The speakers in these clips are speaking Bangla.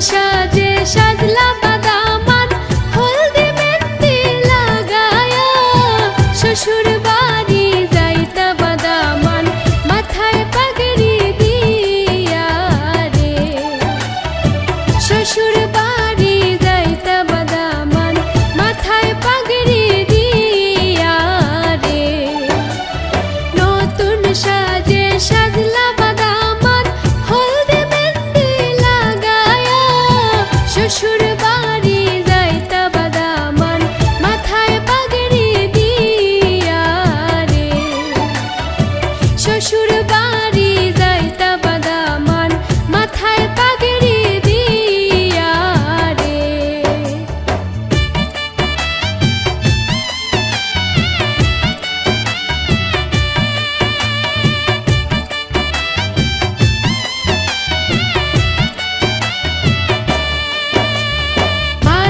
সাজে শ্বশুর বাড়ি মাথায় পাগড়ি দিয়া শ্বশুর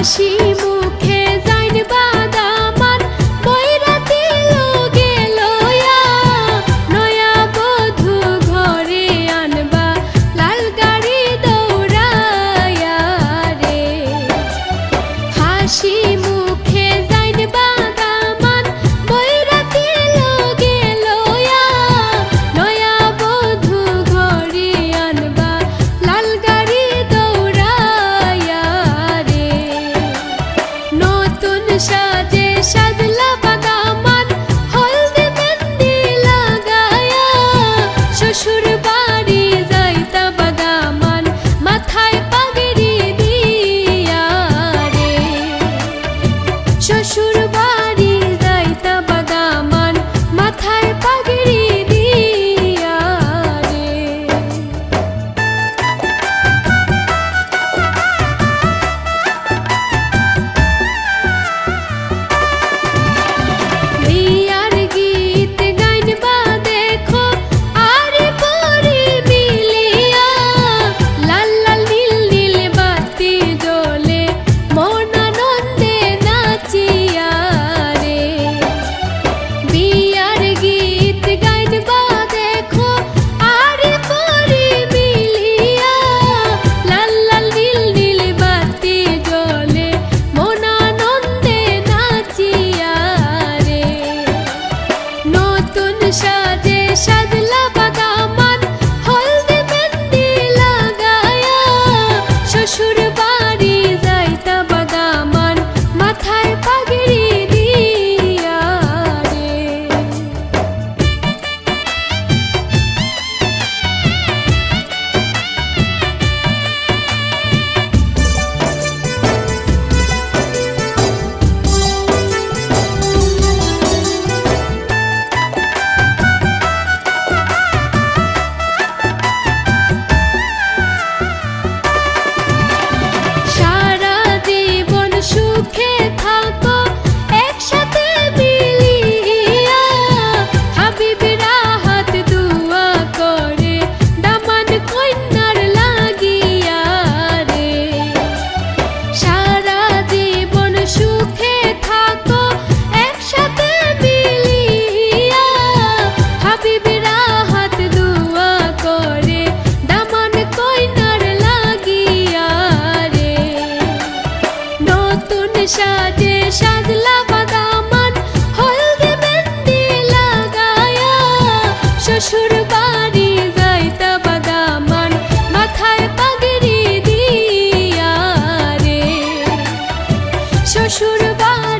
así Sợ thì. সাজে সাজলা বাদামান হলদে মেহেন্দি লাগায়া। শ্বশুর বাড়ি যাইতা বাদামান মাথায় পাগড়ি দিয়া রে। শ্বশুর বাড়ি